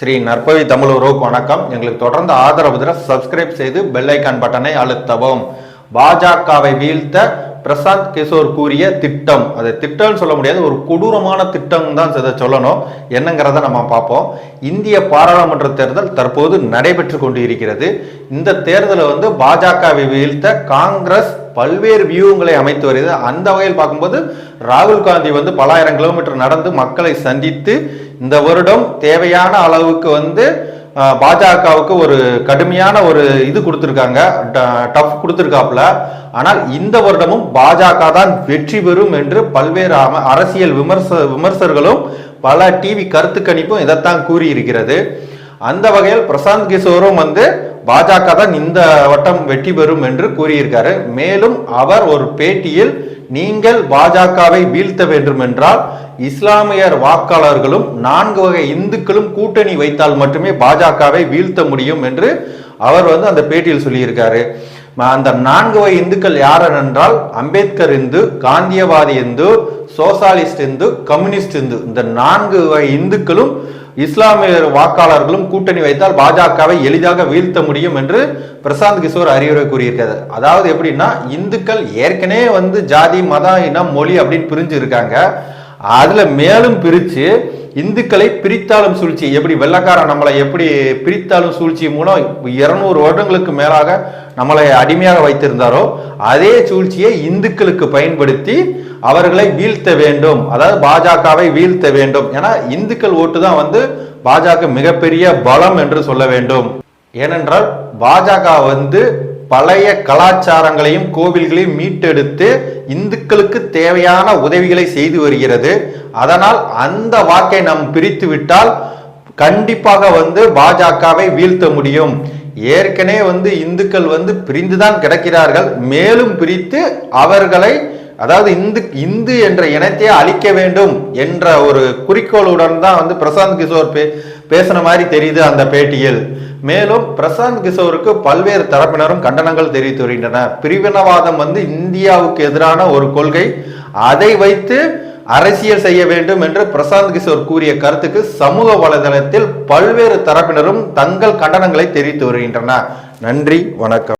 ஸ்ரீ நற்பவி தமிழ் உறவுக்கு வணக்கம். எங்களுக்கு தொடர்ந்து ஆதரவு தர சப்ஸ்கிரைப் செய்து பெல்லைக்கான் பட்டனை அழுத்தவும். பாஜகவை வீழ்த்த பிரசாந்த் கிஷோர் கூறிய திட்டம். அது திட்டம்னு சொல்ல முடியாது ஒரு கொடூரமான திட்டம் தான் இதை சொல்லணும். என்னங்கிறத நம்ம பார்ப்போம். இந்திய பாராளுமன்ற தேர்தல் தற்போது நடைபெற்று கொண்டு இருக்கிறது இந்த தேர்தலை வந்து பாஜகவை வீழ்த்த காங்கிரஸ் பல்வேறு வியூகங்களை அமைத்து வருகிறது. அந்த வகையில் பார்க்கும்போது ராகுல் காந்தி வந்து பலாயிரம் கிலோமீட்டர் நடந்து மக்களை சந்தித்து இந்த வருடம் தேவையான அளவுக்கு வந்து பாஜகவுக்கு ஒரு கடுமையான ஒரு இது கொடுத்துருக்காங்க. டஃப் கொடுத்துருக்காப்புல. ஆனால் இந்த வருடமும் பாஜக தான் வெற்றி பெறும் என்று பல்வேறு அம- அரசியல் விமர்ச விமர்சகர்களும் பல டிவி கருத்து கணிப்பும் இதைத்தான் கூறியிருக்கிறது. அந்த வகையில் பிரசாந்த் கிஷோரும் வந்து பாஜக தான் இந்த வட்டம் வெற்றி பெறும் என்று கூறியிருக்காரு. மேலும் அவர் ஒரு பேட்டியில் நீங்கள் பாஜகவை வீழ்த்த வேண்டும் என்றால் இஸ்லாமியர் வாக்காளர்களும் நான்கு வகை இந்துக்களும் கூட்டணி வைத்தால் மட்டுமே பாஜகவை வீழ்த்த முடியும் என்று அவர் வந்து அந்த பேட்டியில் சொல்லியிருக்காரு. அந்த நான்கு வகை இந்துக்கள் யார் என்றால் அம்பேத்கர் இந்து காந்தியவாதி இந்து சோசாலிஸ்ட் இந்து கம்யூனிஸ்ட் இந்து. இந்த நான்கு வகை இந்துக்களும் இஸ்லாமிய வாக்காளர்களும் கூட்டணி வைத்தால் பாஜகவை எளிதாக வீழ்த்த முடியும் என்று பிரசாந்த் கிஷோர் அறிவுரை கூறியிருக்காரு அதாவது எப்படின்னா இந்துக்கள் ஏற்கனவே வந்து ஜாதி மதம் இனம் மொழி அப்படின்னு பிரிஞ்சு இருக்காங்க அதில் மேலும் பிரித்து இந்துக்களை பிரித்தாலும் சூழ்ச்சி எப்படி வெள்ளக்காரன் நம்மளை எப்படி பிரித்தாலும் சூழ்ச்சி மூலம் இருநூறு வருடங்களுக்கு மேலாக நம்மளை அடிமையாக வைத்திருந்தாரோ அதே சூழ்ச்சியை இந்துக்களுக்கு பயன்படுத்தி அவர்களை வீழ்த்த வேண்டும். அதாவது பாஜகவை வீழ்த்த வேண்டும். ஏன்னா இந்துக்கள் ஓட்டு தான் வந்து பாஜக மிகப்பெரிய பலம் என்று சொல்ல வேண்டும். ஏனென்றால் பாஜக வந்து பழைய கலாச்சாரங்களையும் கோவில்களையும் மீட்டெடுத்து இந்துக்களுக்கு தேவையான உதவிகளை செய்து வருகிறது. அதனால் அந்த வாக்கை நாம் பிரித்து விட்டால் கண்டிப்பாக வந்து பாஜகவை வீழ்த்த முடியும். ஏற்கனவே வந்து இந்துக்கள் வந்து பிரிந்துதான் கிடக்கிறார்கள். மேலும் பிரித்து அவர்களை அதாவது இந்து இந்து என்ற இனத்தையே அழிக்க வேண்டும் என்ற ஒரு குறிக்கோளுடன் தான் வந்து பிரசாந்த் கிஷோர் பே பேசின மாதிரி தெரியுது அந்த பேட்டியில். மேலும் பிரசாந்த் கிஷோருக்கு பல்வேறு தரப்பினரும் கண்டனங்கள் தெரிவித்து வருகின்றன பிரிவினவாதம் வந்து இந்தியாவுக்கு எதிரான ஒரு கொள்கை. அதை வைத்து அரசியல் செய்ய வேண்டும் என்று பிரசாந்த் கிஷோர் கூறிய கருத்துக்கு சமூக வலைதளத்தில் பல்வேறு தரப்பினரும் தங்கள் கண்டனங்களை தெரிவித்து வருகின்றன நன்றி வணக்கம்.